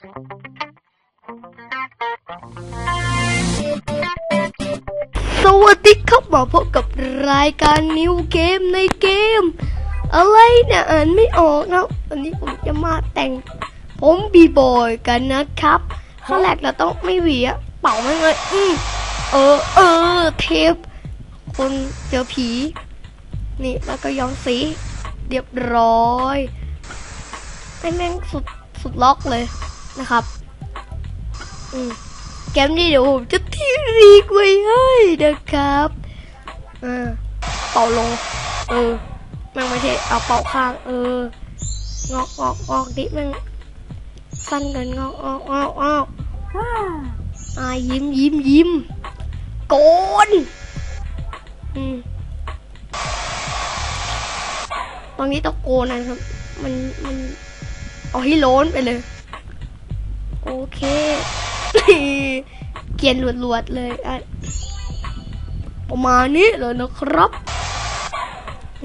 สวัสดีครับมาพบกับรายการนิวเกมในเกม อะไรเนี่ยอ่านไม่ออกนะวันนี้ผมจะมาแต่งผมบีบอยกันนะครับขั้นแรกเราต้องไม่หวีอะเป่าไมันเลยอืมเออเออเทป คนเจอผี นี่แล้วก็ย้อมสี เรียบร้อยไอ้แม่งสุดสุดล็อกเลย นะครับ อืมเกมนี้เดี๋ยวผมจะทีรีกไว้ให้นะครับอ่าเป่าลง เออแมันไม่ใช่เอาเป่าข้าง เอองอกงอกงอกดิแมันสั้นเกินงอกงอกงอกงอกอ่ายิ้มยิ้มยิ้มโกนอืมตรงนี้ต้องโกนนะครับ มันมันเอาให้โล้นไปเลย โอเคเกียนหลวดๆเลยอะประมาณนี้เลยนะครับ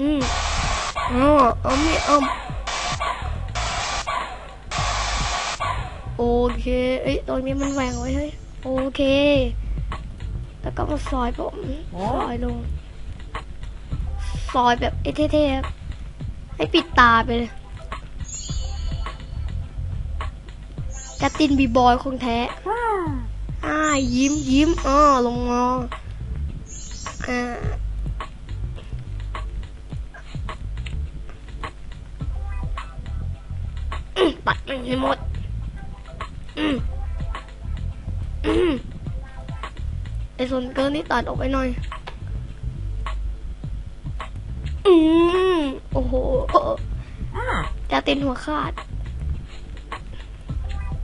อืมอ๋อเอาไม่เอาโอเค เอ้ย ตรงนี้มันแหวงไว้เฮ้ย โอเค แล้วก็มาซอยผมซอยลง ซอยแบบเอเท่ๆให้ปิดตาไปเลย จัสตินบีบอยคงแท้อ่ายิ้มยิ้มอ้อลงงออ่าอืมปัดมันให้หมด อืมอืมไอส่วนเกินนี่ตัดออกไปหน่อย อืมโอ้โหจะเต้นหัวขาดโ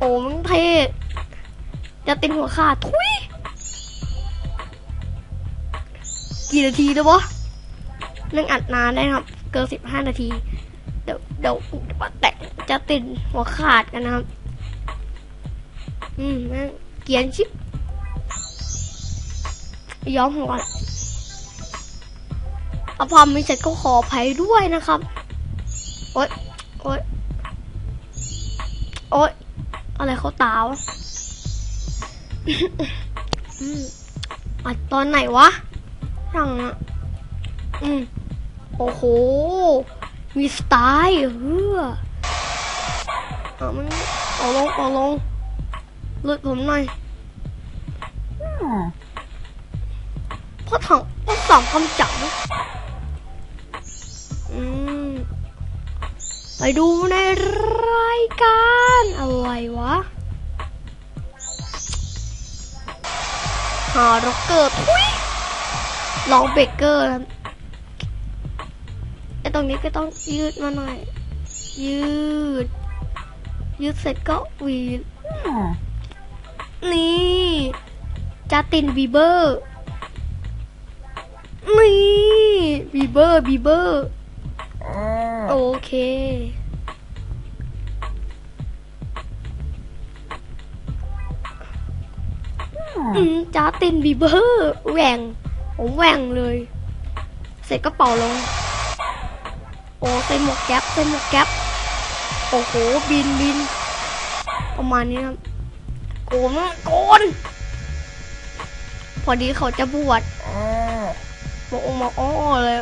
อ้มึงเท่จะตินหัวขาดทุยกี่นาทีแล้ววะนั่งอัดนานได้ครับ เกินสิบห้านาที เดี๋ยวเดี๋ยวมาแตะจะตินหัวขาดกันนะครับ อืมนั่งเกียนชิปย้อมหัวเอาพอไม่เสร็จก็ขออภัยด้วยนะครับ โอ๊ย โอ๊ย โอ๊ย อะไรเขาตาวอัดตอนไหนวะสั่งอะอืมโอ้โห มีสไตล์เฮ้อเอามันเอาลงเอาลงเลือดผมหน่อยพ่อถังพ่อสองคำจับอืม ไปดูในรายการอะไรวะหาร็อกเกอร์ทุยลองเบเกอร์นะไอตรงนี้ก็ต้องยืดมาหน่อย ยืด ยืดเสร็จก็หวีดนี่จัตินบีเบอร์นี่บีเบอร์บีเบอร์ โอเค อืมจ้าตินบีเบอร์แหว่งผมแหว่งเลย เสร็จก็เป่าลง โอ้ใส่หมวกแก๊ปใส่หมวกแก๊ปโอ้โหบินบินประมาณนี้ครับโกนมากโกนพอดีเขาจะบวชบอกองมาอ้อเลย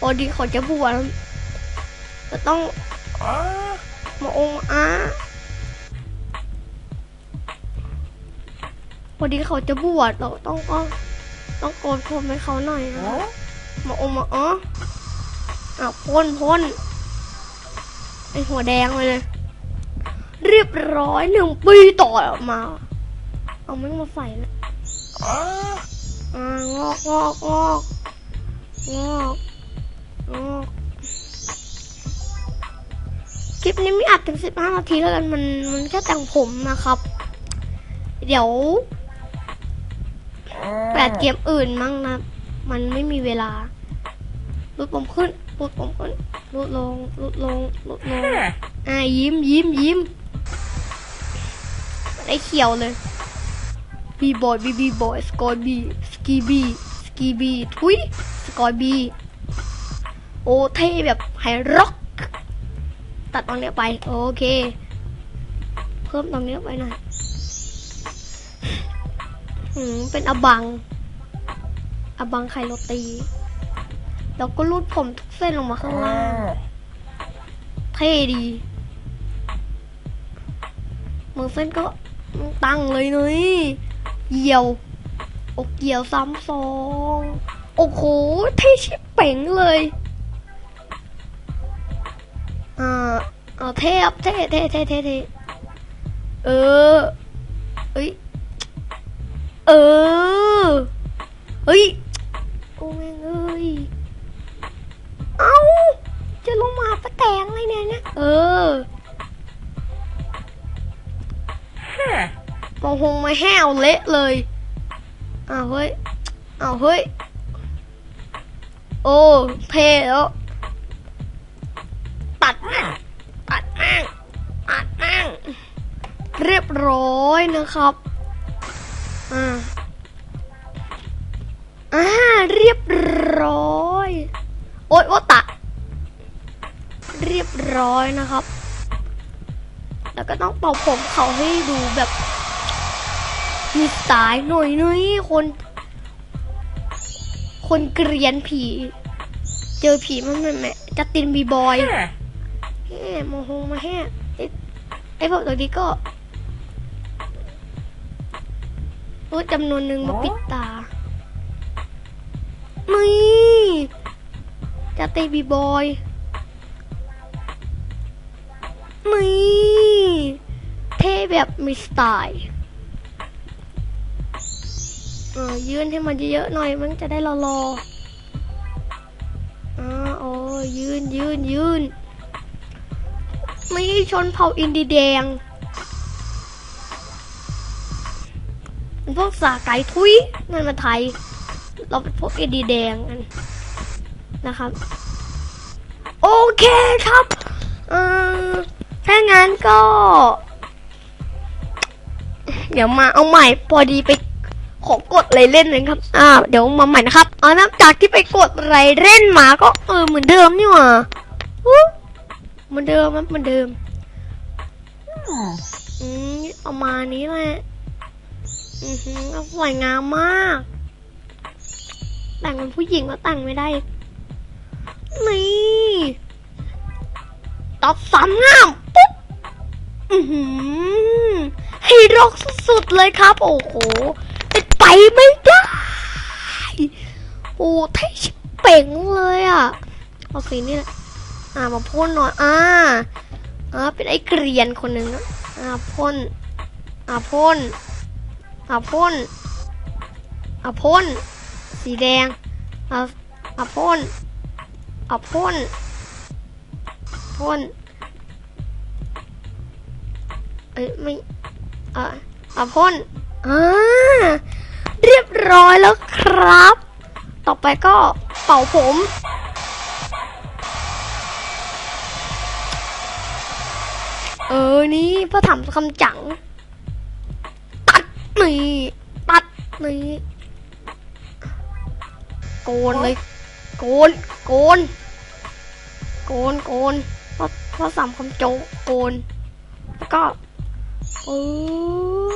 พอดีเขาจะบวช จะต้องมาองค์อาพอดีเขาจะบวชเราต้องก็ต้องโกนผมให้เขาหน่อยนะมาอมมาอ๋ออะพ่นพ่นไอหัวแดงไปเลย เรียบร้อยหนึ่งปีต่อออกมา เอาไม่มาใส่นะอ่างอกงอกงอกงอกงอก คลิปนี้ไม่อัดถึงสิบห้านาทีแล้วกันมันมันแค่แต่งผมนะครับ เดี๋ยวแปดเกมอื่นมั้งนะ มันไม่มีเวลาลุดผมขึ้นลุดผมขึ้นลุดลงลุดลงลุดลงอ่ายิ้มยิ้มยิ้มได้เขียวเลยบีบอยบีบีบอยสกอยบีสกีบีสกีบีทุยสกอยบีโอเท่แบบไฮร็อก ตัดตรงเนี้ยไป โอเค เพิ่มตรงนี้ไว้หน่อยหืมเป็นอบัง อบังไข่โรตี แล้วก็รูดผมทุกเส้นลงมาข้างล่าง เท่ดี มือเส้นก็ตั้งเลยนุ้ยเหี่ยว อกเหี่ยวซ้ำซอง โอ้โหเท่ชิบเป๋งเลย อ่าเอาเท่ครับเท่เท่เท่เท่เท่เออเอ้ยเออเฮ้ยโอ้แม่งเอ้ยเอาจะลงมาปะแตงเลยเนี่ยนะเออมองหงมาแห้วเละเลยอ้าวเฮ้ยอ้าวเฮ้ยโอ้เท่แล้ว ตัดแม่งตัดแม่งตัดแม่งเรียบร้อยนะครับอ่าอ่าเรียบร้อย โอ๊ยโอตะ เรียบร้อยนะครับ แล้วก็ต้องเป่าผมเขาให้ดูแบบมีสายหน่อยนุ้ยคน คนเกรียนผี เจอผีมันแม่แม่จัสตินบีบอย แฮ่โมโหมาแฮ่ไอ้ไอ้พวกตัวนี้ก็รู้จำนวนหนึ่งมาปิดตานี่จัสตินบีบอยนี่เท่แบบมีสไตล์เออยืนให้มันเยอะๆหน่อยมันจะได้รอรออ่าโอ้ยยืนยืนยืน นี่ชนเผ่าอินดีแดงเป็นพวกสาไก่ทุยนั่นมาไทย เราเป็นพวกอินดีแดงกันนะครับ โอเคครับเออถ้างั้นก็ เดี๋ยวมาเอาใหม่พอดีไปขอกดอะไรเล่นเลยครับ อ่า เดี๋ยวมาใหม่นะครับอ่านับจากที่ไปกดอะไรเล่นมาก็เออเหมือนเดิมนี่หว่าอ เหมือนเดิมครับเหมือนเดิมอืมเอามานี้แหละอือหือสวยงามมาก แต่งเป็นผู้หญิงก็แต่งไม่ได้ นี่ตอบสามงามปุ๊บอือหือให้รกสุดๆเลยครับ โอ้โหเป็นไปไม่ได้โอ้เท่ชิบเป่งเลยอะเอาสีนี่แหละ อ่ามาพ่นหน่อยอ่าอ่าเป็นไอ้เกรียนคนหนึ่งนะอ่าพ่นอ่าพ่นอ่าพ่นอ่าพ่นสีแดงอ่าอ่าพ่นอ่าพ่นพ่นเอ้ยไม่อ่าอ่าพ่นอ่าเรียบร้อยแล้วครับ ต่อไปก็เป่าผม เออ นี่พ่อทำคำจัง ตัดนี่ตัดนี่โกนเลย โกน โกน โกน โกนพ่อพ่อสามคำโจโกน แล้วก็เออ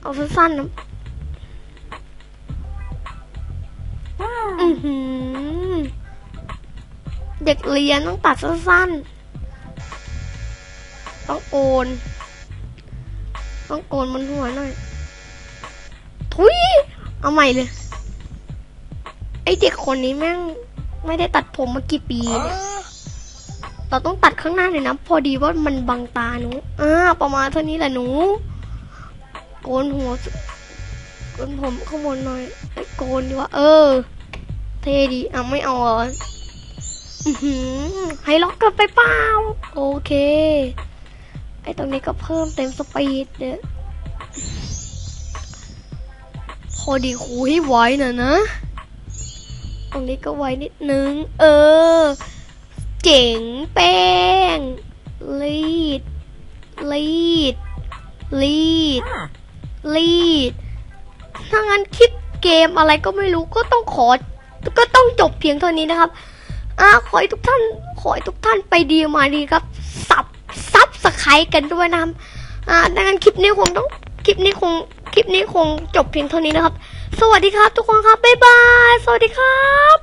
เอาสั้นๆนะอือหือ เด็กเรียนต้องตัดสั้นๆ ต้องโกนต้องโกนบนหัวหน่อย ทุย เอาใหม่เลย ไอเด็กคนนี้แม่งไม่ได้ตัดผมมากี่ปีเนี่ยเราต้องตัดข้างหน้าเลยนะ พอดีว่ามันบังตาหนูอ่าประมาณเท่านี้แหละหนู โกนหัวโกนผมข้างบนหน่อยโกนดีว่า เออ เท่ดีอะไม่เอาเหรออือหือ ให้ล็อกกันไปเปล่า โอเค ไอตรงนี้ก็เพิ่มเต็มสปีดเด้อพอดีคูให้ไว้น่ะนะ ตรงนี้ก็ไว้นิดนึง เออ เจ๋งแป้ง ลีด ลีด ลีด ลีด ถ้างั้นคิดเกมอะไรก็ไม่รู้ก็ต้องขอ ก็ต้องจบเพียงเท่านี้นะครับ อ่าขอให้ทุกท่าน ขอให้ทุกท่านไปดีมาดีครับ สับซับสไครกันด้วยนะครับอ่าดังนั้นคลิปนี้คงต้อง คลิปนี้คง คลิปนี้คงจบเพียงเท่านี้นะครับ สวัสดีครับ ทุกคนครับ บ๊ายบาย สวัสดีครับ